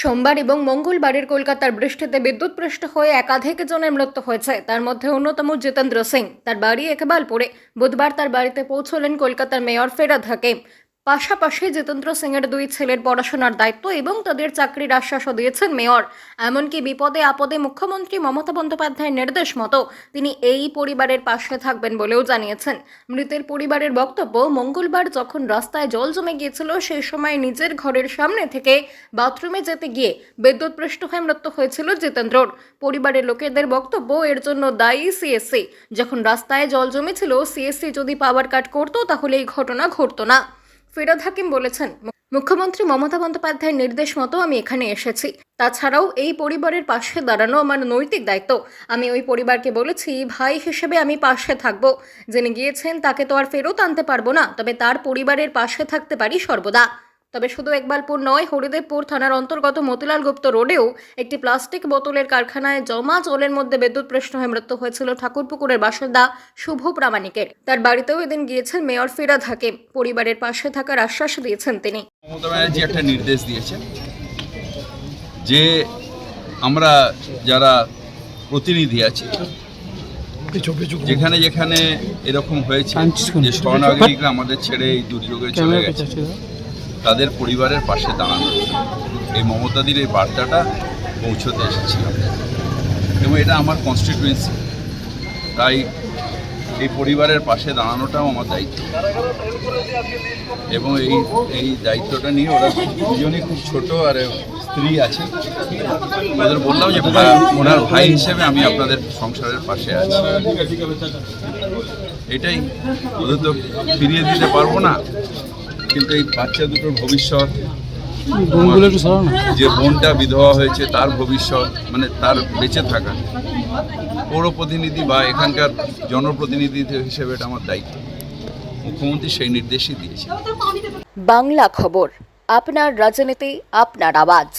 সোমবার এবং মঙ্গলবারের কলকাতার বৃষ্টিতে বিদ্যুৎপৃষ্ট হয়ে একাধিক জনের মৃত্যু হয়েছে। তার মধ্যে অন্যতম জিতেন্দ্র সিং। তার বাড়ি একবালপুরে। বুধবার তার বাড়িতে পৌঁছলেন কলকাতার মেয়র ফেরাদ হাকিম। পাশাপাশি জিতেন্দ্র সিংয়ের দুই ছেলের পড়াশোনার দায়িত্ব এবং তাদের চাকরির আশ্বাসও দিয়েছেন মেয়র। এমনকি বিপদে আপদে মুখ্যমন্ত্রী মমতা বন্দ্যোপাধ্যায়ের নির্দেশ মতো তিনি এই পরিবারের পাশে থাকবেন বলেও জানিয়েছেন। মৃতের পরিবারের বক্তব্য, মঙ্গলবার যখন রাস্তায় জল জমে গিয়েছিল সেই সময় নিজের ঘরের সামনে থেকে বাথরুমে যেতে গিয়ে বিদ্যুৎপৃষ্ট হয়ে মৃত্যু হয়েছিল জিতেন্দ্রর। পরিবারের লোকেদের বক্তব্য, এর জন্য দায়ী সিএসসি। যখন রাস্তায় জল জমেছিল, সিএসসি যদি পাওয়ার কাট করতো, তাহলে এই ঘটনা ঘটতো না। ফিরাদ হাকিম বলেছেন, মুখ্যমন্ত্রী মমতা বন্দ্যোপাধ্যায়ের নির্দেশ মতো আমি এখানে এসেছি। তাছাড়াও এই পরিবারের পাশে দাঁড়ানো আমার নৈতিক দায়িত্ব। আমি ওই পরিবারকে বলেছি, ভাই হিসেবে আমি পাশে থাকব। যিনি গিয়েছেন তাকে তো আর ফেরত আনতে পারব না। তবে তার পরিবারের পাশে থাকতে পারি সর্বদা। তবে শুধু একবালপুর নয় হরিদেবপুর থানার অন্তর্গত মতিলাল গুপ্ত রোডেও একটি প্লাস্টিক বোতলের কারখানায় জমা জলের মধ্যে বিদ্যুৎপৃষ্ট হয়ে মৃত্যু হয়েছিল ঠাকুরপুকুরের বাসিন্দা শুভ প্রামাণিকের। তার বাড়িতেও এদিন গিয়েছেন মেয়র ফিরাদ হাকিম পরিবারের পাশে থাকার আশ্বাস দিয়েছেন তিনি। মমতা ব্যানার্জি একটা নির্দেশ দিয়েছেন যে আমরা যারা প্রতিনিধি আছি যেখানে যেখানে এরকম হয়েছে যে শরণাগরিকরা আমাদের ছেড়ে এই দুর্যোগে চলে গেছে। তাদের পরিবারের পাশে দাঁড়ানো। এই মমতাদির এই বার্তাটা পৌঁছতে এসেছিলাম এবং এটা আমার কনস্টিটুয়েন্সি তাই এই পরিবারের পাশে দাঁড়ানোটাও আমার দায়িত্ব। এবং এই এই দায়িত্বটা নিয়ে ওরা দুজনই খুব ছোট আর স্ত্রী আছে। ওদের বললাম যে ওনার ভাই হিসেবে আমি আপনাদের সংসারের পাশে আছি। এটাই, ওদের তো ফিরিয়ে দিতে পারব না। কিন্তু এই বাচ্চা দুটোর ভবিষ্যৎ যে বোনটা বিধবা হয়েছে তার ভবিষ্যৎ মানে তার বেঁচে থাকা। পৌর প্রতিনিধি বা এখানকার জনপ্রতিনিধি হিসেবে এটা আমার দায়িত্ব। মুখ্যমন্ত্রী সেই নির্দেশই দিয়েছে। বাংলা খবর আপনার রাজনীতি আপনার আওয়াজ।